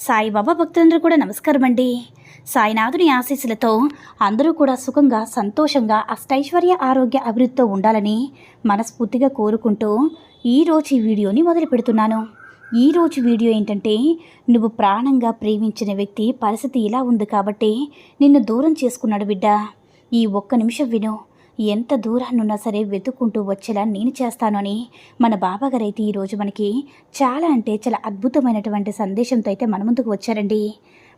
సాయిబాబా భక్తులందరూ కూడా నమస్కారం అండి సాయినాథుని ఆశీస్సులతో అందరూ కూడా సుఖంగా సంతోషంగా అష్టైశ్వర్య ఆరోగ్య అభివృద్ధితో ఉండాలని మనస్ఫూర్తిగా కోరుకుంటూ ఈరోజు ఈ వీడియోని మొదలు పెడుతున్నాను. ఈరోజు వీడియో ఏంటంటే నువ్వు ప్రాణంగా ప్రేమించిన వ్యక్తి పరిస్థితి ఇలా ఉంది కాబట్టి నిన్ను దూరం చేసుకున్నాడు బిడ్డ. ఈ ఒక్క నిమిషం విను. ఎంత దూరాన్నున్నా సరే వెతుక్కుంటూ వచ్చేలా నేను చేస్తాను అని మన బాబాగారు అయితే ఈరోజు మనకి చాలా అంటే చాలా అద్భుతమైనటువంటి సందేశంతో అయితే మన ముందుకు వచ్చారండి.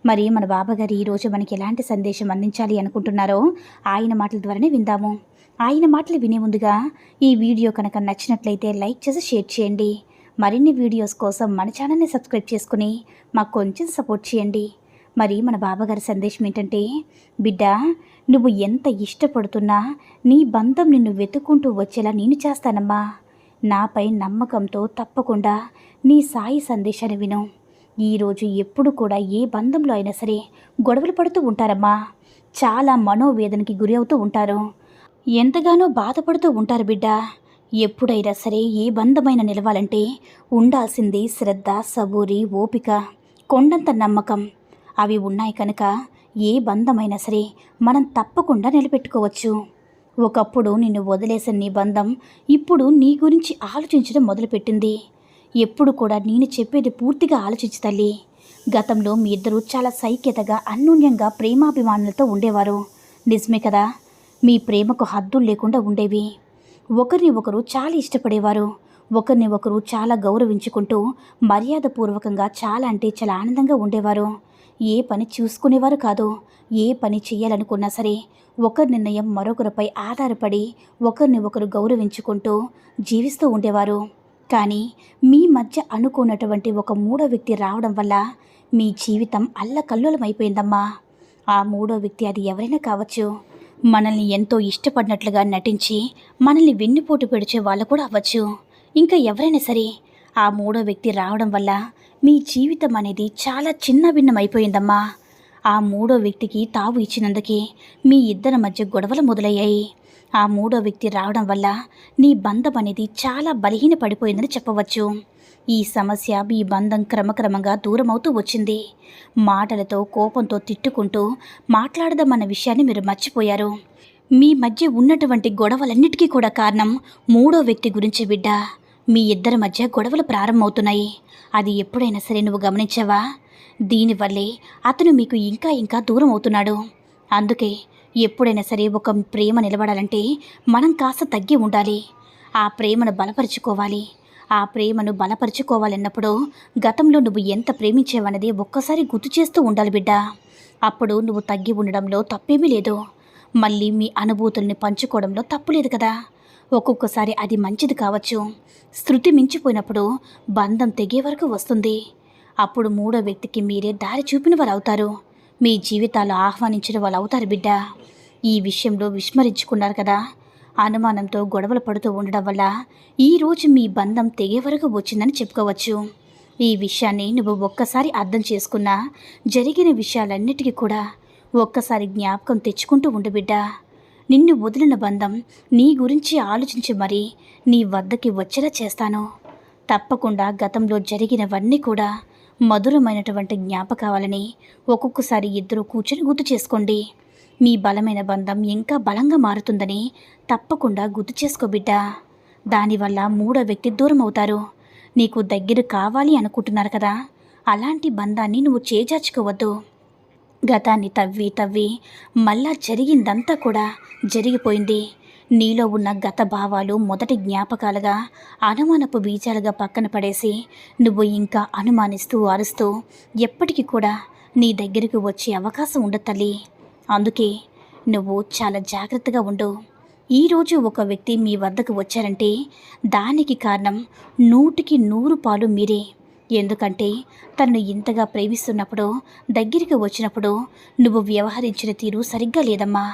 మరి మన బాబాగారు ఈరోజు మనకి ఎలాంటి సందేశం అందించాలి అనుకుంటున్నారో ఆయన మాటల ద్వారానే విందాము. ఆయన మాటలు వినే ముందుగా ఈ వీడియో కనుక నచ్చినట్లయితే లైక్ చేసి షేర్ చేయండి. మరిన్ని వీడియోస్ కోసం మన ఛానల్ని సబ్స్క్రైబ్ చేసుకుని మాకు కొంచెం సపోర్ట్ చేయండి. మరి మన బాబాగారి సందేశం ఏంటంటే బిడ్డ నువ్వు ఎంత ఇష్టపడుతున్నా నీ బంధం నిన్ను వెతుక్కుంటూ వచ్చేలా నేను చేస్తానమ్మా. నాపై నమ్మకంతో తప్పకుండా నీ సాయి సందేశాన్ని విను. ఈరోజు ఎప్పుడు కూడా ఏ బంధంలో అయినా సరే గొడవలు పడుతూ ఉంటారమ్మా. చాలా మనోవేదనకి గురి అవుతూ ఉంటారు. ఎంతగానో బాధపడుతూ ఉంటారు బిడ్డ. ఎప్పుడైనా సరే ఏ బంధమైన నిలవాలంటే ఉండాల్సింది శ్రద్ధ సబూరి ఓపిక కొండంత నమ్మకం. అవి ఉన్నాయి కనుక ఏ బంధమైనా సరే మనం తప్పకుండా నిలబెట్టుకోవచ్చు. ఒకప్పుడు నిన్ను వదిలేసిన నీ బంధం ఇప్పుడు నీ గురించి ఆలోచించడం మొదలుపెట్టింది. ఎప్పుడు కూడా నేను చెప్పేది పూర్తిగా ఆలోచించు తల్లి. గతంలో మీ ఇద్దరు చాలా సైక్యతగా అన్యోన్యంగా ప్రేమాభిమానులతో ఉండేవారు. నిజమే కదా మీ ప్రేమకు హద్దులు లేకుండా ఉండేవి. ఒకరిని ఒకరు చాలా ఇష్టపడేవారు. ఒకరిని ఒకరు చాలా గౌరవించుకుంటూ మర్యాదపూర్వకంగా చాలా అంటే చాలా ఆనందంగా ఉండేవారు. ఏ పని చూసుకునేవారు కాదు ఏ పని చేయాలనుకున్నా సరే ఒకరి నిర్ణయం మరొకరిపై ఆధారపడి ఒకరిని ఒకరు గౌరవించుకుంటూ జీవిస్తూ ఉండేవారు. కానీ మీ మధ్య అనుకున్నటువంటి ఒక మూడో వ్యక్తి రావడం వల్ల మీ జీవితం అల్లకల్లోలమైపోయిందమ్మా. ఆ మూడో వ్యక్తి అది ఎవరైనా కావచ్చు. మనల్ని ఎంతో ఇష్టపడినట్లుగా నటించి మనల్ని వెన్నుపోటు పెడిచే వాళ్ళు కూడా అవ్వచ్చు. ఇంకా ఎవరైనా సరే ఆ మూడో వ్యక్తి రావడం వల్ల మీ జీవితం అనేది చాలా చిన్న భిన్నమైపోయిందమ్మా. ఆ మూడో వ్యక్తికి తావు ఇచ్చినందుకే మీ ఇద్దరి మధ్య గొడవలు మొదలయ్యాయి. ఆ మూడో వ్యక్తి రావడం వల్ల నీ బంధం అనేది చాలా బలహీన పడిపోయిందని చెప్పవచ్చు. ఈ సమస్య మీ బంధం క్రమక్రమంగా దూరమవుతూ వచ్చింది. మాటలతో కోపంతో తిట్టుకుంటూ మాట్లాడదామన్న విషయాన్ని మీరు మర్చిపోయారు. మీ మధ్య ఉన్నటువంటి గొడవలన్నిటికీ కూడా కారణం మూడో వ్యక్తి గురించి బిడ్డ. మీ ఇద్దరి మధ్య గొడవలు ప్రారంభమవుతున్నాయి. అది ఎప్పుడైనా సరే నువ్వు గమనించావా? దీనివల్లే అతను మీకు ఇంకా ఇంకా దూరం అవుతున్నాడు. అందుకే ఎప్పుడైనా సరే ఒక ప్రేమ నిలబడాలంటే మనం కాస్త తగ్గి ఉండాలి. ఆ ప్రేమను బలపరుచుకోవాలి. ఆ ప్రేమను బలపరుచుకోవాలన్నప్పుడు గతంలో నువ్వు ఎంత ప్రేమించేవన్నది ఒక్కసారి గుర్తు చేస్తూ ఉండాలి బిడ్డ. అప్పుడు నువ్వు తగ్గి ఉండడంలో తప్పేమీ లేదు. మళ్ళీ మీ అనుభూతుల్ని పంచుకోవడంలో తప్పు లేదు కదా. ఒక్కొక్కసారి అది మంచిది కావచ్చు. శృతి మించిపోయినప్పుడు బంధం తెగే వరకు వస్తుంది. అప్పుడు మూడో వ్యక్తికి మీరే దారి చూపిన వారు అవుతారు మీ జీవితాలు ఆహ్వానించిన వాళ్ళు అవుతారు బిడ్డ. ఈ విషయంలో విస్మరించుకున్నారు కదా. అనుమానంతో గొడవలు పడుతూ ఉండడం వల్ల ఈరోజు మీ బంధం తెగే వరకు వచ్చిందని చెప్పుకోవచ్చు. ఈ విషయాన్ని నువ్వు ఒక్కసారి అర్థం చేసుకున్నా జరిగిన విషయాలన్నిటికీ కూడా ఒక్కసారి జ్ఞాపకం తెచ్చుకుంటూ ఉండు బిడ్డ. నిన్ను వదిలిన బంధం నీ గురించి ఆలోచించి మరీ. నీ వద్దకి వచ్చేలా చేస్తాను. తప్పకుండా గతంలో జరిగినవన్నీ కూడా మధురమైనటువంటి జ్ఞాపకాలని ఒక్కొక్కసారి ఇద్దరు కూర్చొని గుర్తు చేసుకోండి. మీ బలమైన బంధం ఇంకా బలంగా మారుతుందని తప్పకుండా గుర్తు చేసుకో బిడ్డ. దానివల్ల మూడో వ్యక్తి దూరం అవుతారు. నీకు దగ్గర కావాలి అనుకుంటున్నారు కదా. అలాంటి బంధాన్ని నువ్వు చేజార్చుకోవద్దు. గతాన్ని తవ్వి తవ్వి మళ్ళా జరిగిందంతా కూడా జరిగిపోయింది. నీలో ఉన్న గత భావాలు మొదటి జ్ఞాపకాలుగా అనుమానపు బీజాలుగా పక్కన పడేసి నువ్వు ఇంకా అనుమానిస్తూ అరుస్తూ ఎప్పటికీ కూడా నీ దగ్గరికి వచ్చే అవకాశం ఉండదు తల్లి. అందుకే నువ్వు చాలా జాగ్రత్తగా ఉండు. ఈరోజు ఒక వ్యక్తి మీ వద్దకు వచ్చారంటే దానికి కారణం నూటికి నూరు పాలు మీరే. ఎందుకంటే తనను ఇంతగా ప్రేమిస్తున్నప్పుడు దగ్గరికి వచ్చినప్పుడు నువ్వు వ్యవహరించిన తీరు సరిగ్గా లేదమ్మా.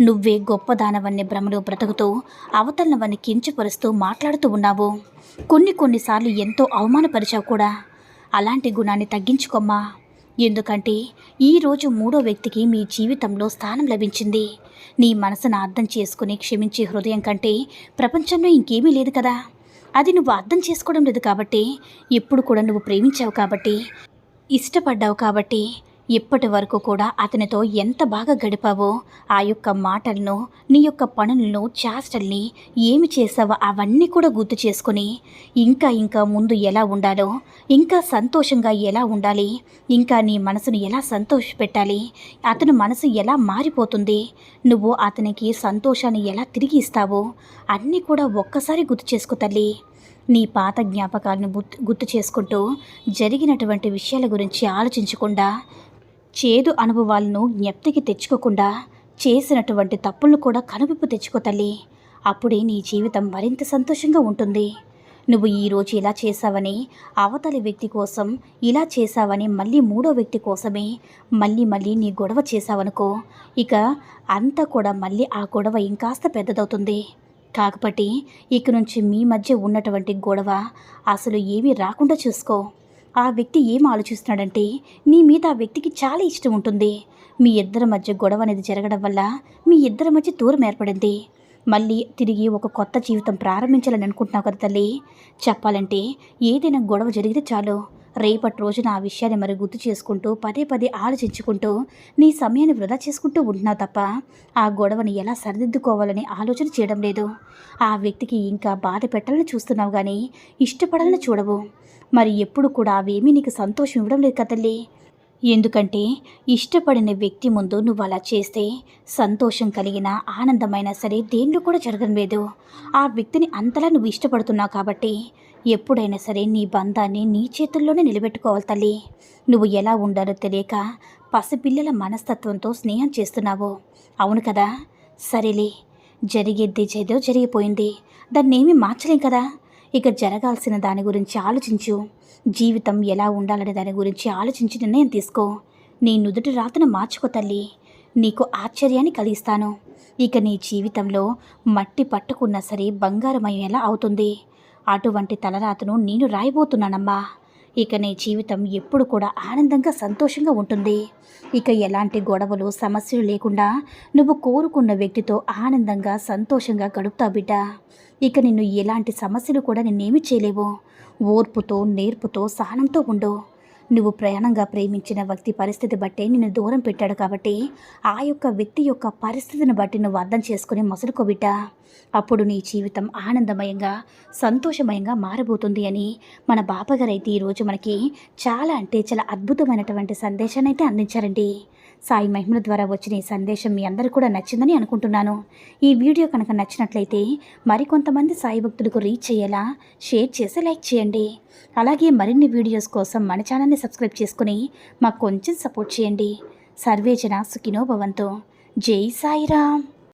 నువ్వే గొప్పదానవన్నీ భ్రమలో బ్రతుకుతూ అవతలనవన్నీ కించపరుస్తూ మాట్లాడుతూ ఉన్నావు. కొన్ని కొన్నిసార్లు ఎంతో అవమానపరిచావు కూడా. అలాంటి గుణాన్ని తగ్గించుకోమ్మా. ఎందుకంటే ఈరోజు మూడో వ్యక్తికి మీ జీవితంలో స్థానం లభించింది. నీ మనసును అర్థం చేసుకుని క్షమించే హృదయం కంటే ప్రపంచంలో ఇంకేమీ లేదు కదా. అది నువ్వు అర్థం చేసుకోవడం లేదు కాబట్టి ఎప్పుడు కూడా నువ్వు ప్రేమించావు కాబట్టి ఇష్టపడ్డావు కాబట్టి ఇప్పటి వరకు కూడా అతనితో ఎంత బాగా గడిపావో ఆ యొక్క మాటలను నీ యొక్క పనులను చేష్టల్ని ఏమి చేసావో అవన్నీ కూడా గుర్తు చేసుకుని ఇంకా ఇంకా ముందు ఎలా ఉండాలో ఇంకా సంతోషంగా ఎలా ఉండాలి ఇంకా నీ మనసును ఎలా సంతోషపెట్టాలి అతని మనసు ఎలా మారిపోతుంది నువ్వు అతనికి సంతోషాన్ని ఎలా తిరిగి ఇస్తావో అన్నీ కూడా ఒక్కసారి గుర్తు చేసుకో తల్లి. నీ పాత జ్ఞాపకాలను గుర్తు గుర్తు చేసుకుంటూ జరిగినటువంటి విషయాల గురించి ఆలోచించకుండా చేదు అనుభవాలను జ్ఞప్తికి తెచ్చుకోకుండా చేసినటువంటి తప్పులను కూడా కనువిప్పు తెచ్చుకో తల్లి. అప్పుడే నీ జీవితం మరింత సంతోషంగా ఉంటుంది. నువ్వు ఈరోజు ఇలా చేశావని అవతలి వ్యక్తి కోసం ఇలా చేశావని మళ్ళీ మూడో వ్యక్తి కోసమే మళ్ళీ మళ్ళీ నీ గొడవ చేశావనుకో ఇక అంతా కూడా మళ్ళీ ఆ గొడవ ఇంకాస్త పెద్దదవుతుంది. కాకపోతే ఇక నుంచి మీ మధ్య ఉన్నటువంటి గొడవ అసలు ఏమీ రాకుండా చూసుకో. ఆ వ్యక్తి ఏం ఆలోచిస్తున్నాడంటే నీ మీద ఆ వ్యక్తికి చాలా ఇష్టం ఉంటుంది. మీ ఇద్దరి మధ్య గొడవ అనేది జరగడం వల్ల మీ ఇద్దరి మధ్య దూరం ఏర్పడింది. మళ్ళీ తిరిగి ఒక కొత్త జీవితం ప్రారంభించాలని అనుకుంటున్నావు కదా తల్లి. చెప్పాలంటే ఏదైనా గొడవ జరిగితే చాలు. రేపటి రోజున ఆ విషయాన్ని మరి గుర్తు చేసుకుంటూ పదే పదే ఆలోచించుకుంటూ నీ సమయాన్ని వృధా చేసుకుంటూ ఉంటున్నావు తప్ప ఆ గొడవని ఎలా సరిదిద్దుకోవాలని ఆలోచన చేయడం లేదు. ఆ వ్యక్తికి ఇంకా బాధ పెట్టాలని చూస్తున్నావు కానీ ఇష్టపడాలని చూడవు. మరి ఎప్పుడు కూడా అవేమీ నీకు సంతోషం ఇవ్వడం లేదు కదల్లే ఎందుకంటే ఇష్టపడిన వ్యక్తి ముందు నువ్వు అలా చేస్తే సంతోషం కలిగిన ఆనందమైనా సరే దేనిలో కూడా జరగడం లేదు. ఆ వ్యక్తిని అంతలా నువ్వు ఇష్టపడుతున్నావు కాబట్టి ఎప్పుడైనా సరే నీ బంధాన్ని నీ చేతుల్లోనే నిలబెట్టుకోవాలి తల్లి. నువ్వు ఎలా ఉండాలో తెలియక పసిపిల్లల మనస్తత్వంతో స్నేహం చేస్తున్నావు. అవును కదా? సరేలే. జరిగేది చేదో జరిగిపోయింది. దాన్ని ఏమీ మార్చలేం కదా? ఇక జరగాల్సిన దాని గురించి ఆలోచించు. జీవితం ఎలా ఉండాలనే దాని గురించి ఆలోచించి నిర్ణయం తీసుకో. నీ నుదుటి రాతను మార్చుకో తల్లి. నీకు ఆశ్చర్యాన్ని కలిగిస్తాను. ఇక నీ జీవితంలో మట్టి పట్టుకున్నా సరే బంగారమయ్యేలా అవుతుంది. అటువంటి తలరాతను నేను రాయబోతున్నానమ్మా. ఇక నీ జీవితం ఎప్పుడు కూడా ఆనందంగా సంతోషంగా ఉంటుంది. ఇక ఎలాంటి గొడవలు సమస్యలు లేకుండా నువ్వు కోరుకున్న వ్యక్తితో ఆనందంగా సంతోషంగా గడుపుతావు బిడ్డ. ఇక నిన్ను ఎలాంటి సమస్యలు కూడా నిన్నేమి చేయలేవు. ఓర్పుతో నేర్పుతో సహనంతో ఉండు. నువ్వు ప్రయాణంగా ప్రేమించిన వ్యక్తి పరిస్థితి బట్టే నిన్ను దూరం పెట్టాడు కాబట్టి ఆ యొక్క వ్యక్తి యొక్క పరిస్థితిని బట్టి నువ్వు అర్థం చేసుకుని మసులుకోబిడ్డ అప్పుడు నీ జీవితం ఆనందమయంగా సంతోషమయంగా మారబోతుంది అని మన బాబాగారు అయితే ఈరోజు మనకి చాలా అంటే చాలా అద్భుతమైనటువంటి సందేశాన్ని అయితే అందించారండి. సాయి మహిమల ద్వారా వచ్చిన ఈ సందేశం మీ అందరూ కూడా నచ్చిందని అనుకుంటున్నాను. ఈ వీడియో కనుక నచ్చినట్లయితే మరికొంతమంది సాయి భక్తులకు రీచ్ అయ్యేలా షేర్ చేసి లైక్ చేయండి. అలాగే మరిన్ని వీడియోస్ కోసం మన ఛానల్ని సబ్స్క్రైబ్ చేసుకుని మాకు కొంచెం సపోర్ట్ చేయండి. సర్వేజన సుఖినో భవంతు. జై సాయిరామ్.